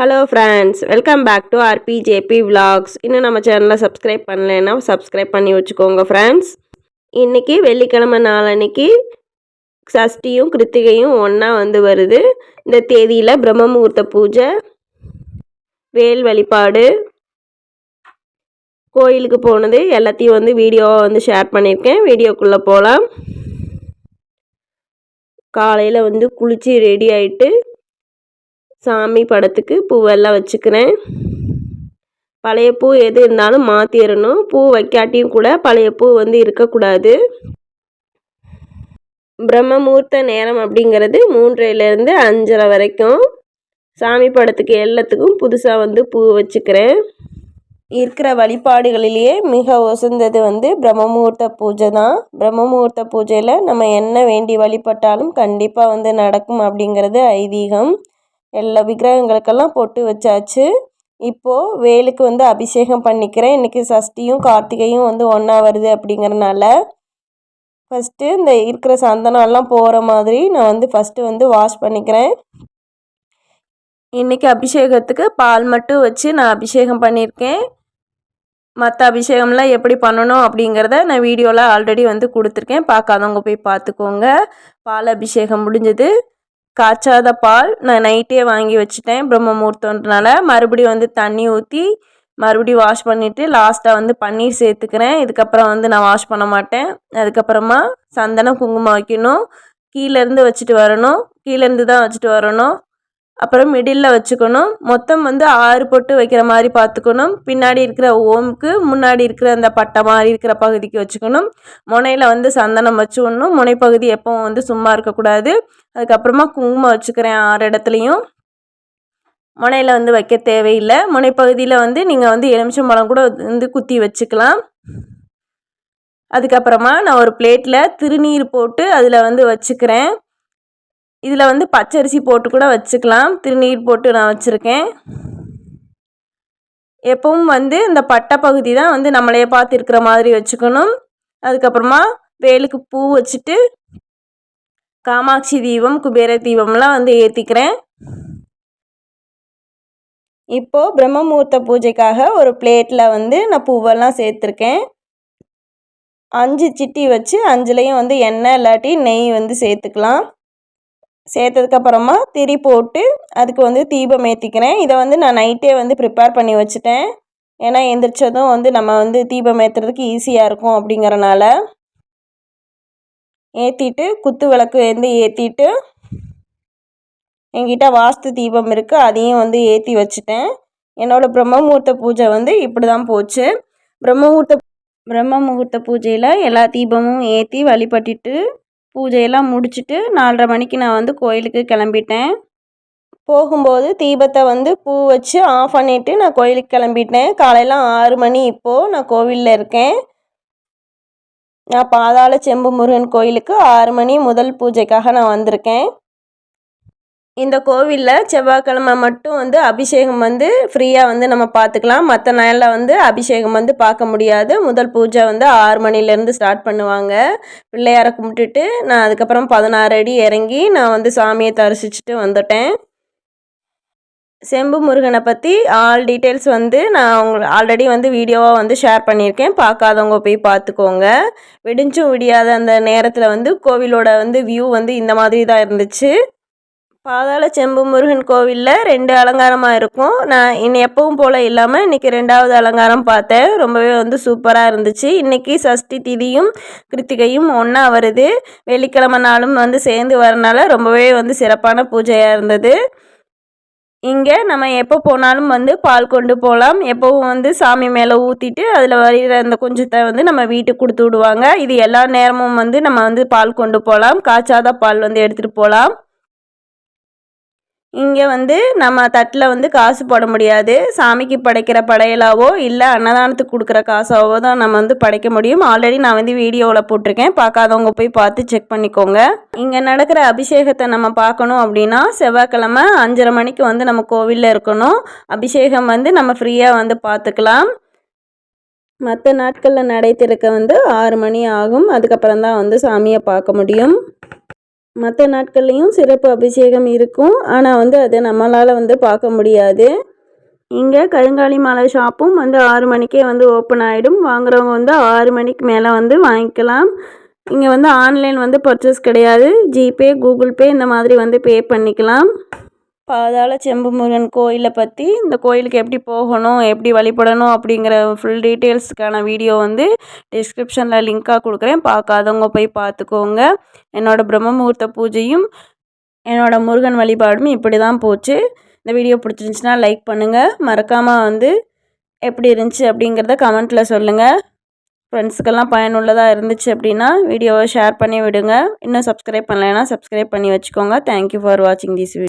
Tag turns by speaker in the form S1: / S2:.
S1: Hello friends welcome back to RPJP vlogs இன்னும் நம்ம சேனலை சப்ஸ்கிரைப் பண்ணலைன்னா சப்ஸ்கிரைப் பண்ணி வச்சுக்கோங்க ஃப்ரெண்ட்ஸ் இன்றைக்கி வெள்ளிக்கிழமை நாளன்னைக்கு சஷ்டியும் கிருத்திகையும் ஒன்றா வந்து வருது. இந்த தேதியில் பிரம்ம முகூர்த்த பூஜை வேல் வழிபாடு கோயிலுக்கு போனது எல்லாத்தையும் வந்து வீடியோவை வந்து ஷேர் பண்ணியிருக்கேன். வீடியோக்குள்ளே போகலாம் காலையில் வந்து குளித்து ரெடி ஆகிட்டு சாமி படத்துக்கு பூவெல்லாம் வச்சுக்கிறேன். பழைய பூ எது இருந்தாலும் மாற்றிடணும் பூ வைக்காட்டியும் கூட பழைய பூ வந்து இருக்கக்கூடாது. பிரம்ம முகூர்த்த நேரம் அப்படிங்கிறது மூன்றையிலேருந்து அஞ்சரை வரைக்கும். சாமி படத்துக்கு எல்லாத்துக்கும் புதுசாக வந்து பூ வச்சுக்கிறேன். இருக்கிற வழிபாடுகளிலேயே மிக உசந்தது வந்து பிரம்ம முகூர்த்த பூஜை தான். பிரம்ம முகூர்த்த பூஜையில் நம்ம என்ன வேண்டி வழிபட்டாலும் கண்டிப்பாக வந்து நடக்கும் அப்படிங்கிறது ஐதீகம். எல்லா விக்கிரகங்களுக்கெல்லாம் பொட்டு வச்சாச்சு. இப்போது வேலுக்கு வந்து அபிஷேகம் பண்ணிக்கிறேன். இன்றைக்கி சஷ்டியும் கார்த்திகையும் வந்து ஒன்றா வருது அப்படிங்கிறனால ஃபஸ்ட்டு இந்த இருக்கிற சந்தனம்லாம் போகிற மாதிரி நான் வந்து ஃபஸ்ட்டு வந்து வாஷ் பண்ணிக்கிறேன். இன்றைக்கி அபிஷேகத்துக்கு பால் மட்டும் வச்சு நான் அபிஷேகம் பண்ணியிருக்கேன். மற்ற அபிஷேகம்லாம் எப்படி பண்ணணும் அப்படிங்கிறத நான் வீடியோவில் ஆல்ரெடி வந்து கொடுத்துருக்கேன். பார்க்காதவங்க போய் பார்த்துக்கோங்க. பால் அபிஷேகம் முடிஞ்சது. காய்ச்சாத பால் நான் நைட்டே வாங்கி வச்சுட்டேன் பிரம்மமூர்த்தன்றனால மறுபடியும் வந்து தண்ணி ஊற்றி மறுபடியும் வாஷ் பண்ணிவிட்டு லாஸ்ட்டாக வந்து பன்னீர் சேர்த்துக்கிறேன். இதுக்கப்புறம் வந்து நான் வாஷ் பண்ண மாட்டேன். அதுக்கப்புறமா சந்தனம் குங்குமம் வைக்கணும். கீழேருந்து வச்சுட்டு வரணும். கீழேருந்து தான் வச்சுட்டு வரணும். அப்புறம் மிடில்ல வச்சுக்கணும். மொத்தம் வந்து ஆறு பொட்டு வைக்கிற மாதிரி பார்த்துக்கணும். பின்னாடி இருக்கிற ஓம்க்கு முன்னாடி இருக்கிற அந்த பட்டை மாதிரி இருக்கிற பகுதிக்கு வச்சுக்கணும். முனையில் வந்து சந்தனம் வச்சு விடணும். முனைப்பகுதி எப்பவும் வந்து சும்மா இருக்கக்கூடாது. அதுக்கப்புறமா குங்குமம் வச்சுக்கிறேன் ஆறு இடத்துலையும். முனையில் வந்து வைக்க தேவையில்லை. முனைப்பகுதியில் வந்து நீங்கள் வந்து எலுமிச்சம்பழம் கூட வந்து குத்தி வச்சுக்கலாம். அதுக்கப்புறமா நான் ஒரு பிளேட்டில் திருநீர் போட்டு அதில் வந்து வச்சுக்கிறேன். இதில் வந்து பச்சரிசி போட்டு கூட வச்சுக்கலாம். திருநீர் போட்டு நான் வச்சுருக்கேன். எப்பவும் வந்து இந்த பட்டை பகுதி தான் வந்து நம்மளையே பார்த்துருக்குற மாதிரி வச்சுக்கணும். அதுக்கப்புறமா வேலுக்கு பூ வச்சுட்டு காமாட்சி தீபம் குபேர தீபம்லாம் வந்து ஏற்றிக்கிறேன் இப்போது பிரம்மமூர்த்த பூஜைக்காக ஒரு பிளேட்டில் வந்து நான் பூவெல்லாம் சேர்த்துருக்கேன். அஞ்சு சிட்டி வச்சு அஞ்சுலேயும் வந்து எண்ணெய் இல்லாட்டி நெய் வந்து சேர்த்துக்கலாம். சேர்த்ததுக்கப்புறமா திரி போட்டு அதுக்கு வந்து தீபம் ஏற்றிக்கிறேன் இதை வந்து நான் நைட்டே வந்து ப்ரிப்பேர் பண்ணி வச்சுட்டேன். ஏன்னா எந்திரிச்சதும் வந்து நம்ம வந்து தீபம் ஏற்றுறதுக்கு ஈஸியாக இருக்கும் அப்படிங்கிறனால. ஏற்றிட்டு குத்து விளக்கு வந்து ஏற்றிட்டு என்கிட்ட வாஸ்து தீபம் இருக்குது அதையும் வந்து ஏற்றி வச்சுட்டேன். என்னோடய பிரம்மமுகூர்த்த பூஜை வந்து இப்படி தான் போச்சு. பிரம்மமுகூர்த்த பிரம்ம முகூர்த்த பூஜையில் எல்லா தீபமும் ஏற்றி வழிபட்டுட்டு பூஜையெல்லாம் முடிச்சுட்டு நாலரை மணிக்கு நான் வந்து கோயிலுக்கு கிளம்பிட்டேன். போகும்போது தீபத்தை வந்து பூ வச்சு ஆஃப் பண்ணிவிட்டு நான் கோயிலுக்கு கிளம்பிட்டேன். காலையில் ஆறு மணி இப்போது நான் கோவிலில் இருக்கேன். நான் பாதாள செம்பு முருகன் கோயிலுக்கு ஆறு மணி முதல் பூஜைக்காக நான் வந்திருக்கேன். இந்த கோவிலில் செவ்வாய்க்கிழமை மட்டும் வந்து அபிஷேகம் வந்து ஃப்ரீயாக வந்து நம்ம பார்த்துக்கலாம். மற்ற நாளில் வந்து அபிஷேகம் வந்து பார்க்க முடியாது. முதல் பூஜை வந்து ஆறு மணிலேருந்து ஸ்டார்ட் பண்ணுவாங்க. பிள்ளையாரை கும்பிட்டுட்டு நான் அதுக்கப்புறம் பதினாறு அடி இறங்கி நான் வந்து சாமியை தரிசிச்சுட்டு வந்துட்டேன். செம்பு முருகனை பற்றி ஆல் டீட்டெயில்ஸ் வந்து நான் அவங்க ஆல்ரெடி வந்து வீடியோவாக வந்து ஷேர் பண்ணியிருக்கேன். பார்க்காதவங்க போய் பார்த்துக்கோங்க. விடிஞ்சும் விடியாத அந்த நேரத்தில் வந்து கோவிலோட வந்து வியூ வந்து இந்த மாதிரி தான் இருந்துச்சு. பாதாள செம்பு முருகன் கோவிலில் ரெண்டு அலங்காரமாக இருக்கும். நான் இன்னும் எப்பவும் போல் இல்லாமல் இன்றைக்கி ரெண்டாவது அலங்காரம் பார்த்தேன். ரொம்பவே வந்து சூப்பராக இருந்துச்சு. இன்றைக்கி சஷ்டி திதியும் கிருத்திகையும் ஒன்றா வருது. வெள்ளிக்கிழமை நாளும் வந்து சேர்ந்து வரனால ரொம்பவே வந்து சிறப்பான பூஜையாக இருந்தது. இங்கே நம்ம எப்போ போனாலும் வந்து பால் கொண்டு போகலாம் எப்போவும் வந்து சாமி மேலே ஊற்றிட்டு அதில் வரைகிற அந்த கொஞ்சத்தை வந்து நம்ம வீட்டுக்கு கொடுத்து விடுவாங்க. இது எல்லா நேரமும் வந்து நம்ம வந்து பால் கொண்டு போகலாம் காய்ச்சாத பால் வந்து எடுத்துகிட்டு போகலாம் இங்கே வந்து நம்ம தட்டில் வந்து காசு போட முடியாது. சாமிக்கு படைக்கிற படையலாவோ இல்லை அன்னதானத்துக்கு கொடுக்குற காசாவோ தான் நம்ம வந்து படைக்க முடியும். ஆல்ரெடி நான் வந்து வீடியோவில் போட்டிருக்கேன். பார்க்காதவங்க போய் பார்த்து செக் பண்ணிக்கோங்க. இங்கே நடக்கிற அபிஷேகத்தை நம்ம பார்க்கணும் அப்படின்னா செவ்வாய்க்கிழமை அஞ்சரை மணிக்கு வந்து நம்ம கோவிலில் இருக்கணும். அபிஷேகம் வந்து நம்ம ஃப்ரீயாக வந்து பார்த்துக்கலாம். மற்ற நாட்களில் நடை திறக்க வந்து ஆறு மணி ஆகும். அதுக்கப்புறம் தான் வந்து சாமியை பார்க்க முடியும். மற்ற நாட்கள்லேயும் சிறப்பு அபிஷேகம் இருக்கும். ஆனால் வந்து அதை நம்மளால் வந்து பார்க்க முடியாது. இங்கே கருங்காலி மாலை ஷாப்பும் வந்து ஆறு மணிக்கே வந்து ஓப்பன் ஆகிடும் வாங்குறவங்க வந்து ஆறு மணிக்கு மேலே வந்து வாங்கிக்கலாம். இங்கே வந்து ஆன்லைன் வந்து பர்ச்சேஸ் கிடையாது. ஜிபே கூகுள் பே இந்த மாதிரி வந்து பே பண்ணிக்கலாம். பாதாள செம்பு முருகன் கோயிலை பற்றி இந்த கோயிலுக்கு எப்படி போகணும் எப்படி வழிபடணும் அப்படிங்கிற ஃபுல் டீட்டெயில்ஸுக்கான வீடியோ வந்து டிஸ்கிரிப்ஷனில் லிங்க்காக கொடுக்குறேன். பார்க்காதவங்க போய் பார்த்துக்கோங்க. என்னோடய பிரம்ம முகூர்த்த பூஜையும் என்னோடய முருகன் வழிபாடும் இப்படி தான் போச்சு. இந்த வீடியோ பிடிச்சிருந்துச்சின்னா லைக் பண்ணுங்கள் மறக்காமல் வந்து எப்படி இருந்துச்சு அப்படிங்கிறத கமெண்ட்டில் சொல்லுங்கள் ஃப்ரெண்ட்ஸுக்கெல்லாம் பயனுள்ளதாக இருந்துச்சு அப்படின்னா வீடியோவை ஷேர் பண்ணி விடுங்க. இன்னும் சப்ஸ்கிரைப் பண்ணலைன்னா சப்ஸ்கிரைப் பண்ணி வச்சுக்கோங்க. தேங்க்யூ ஃபார் வாட்சிங் திஸ் வீடியோ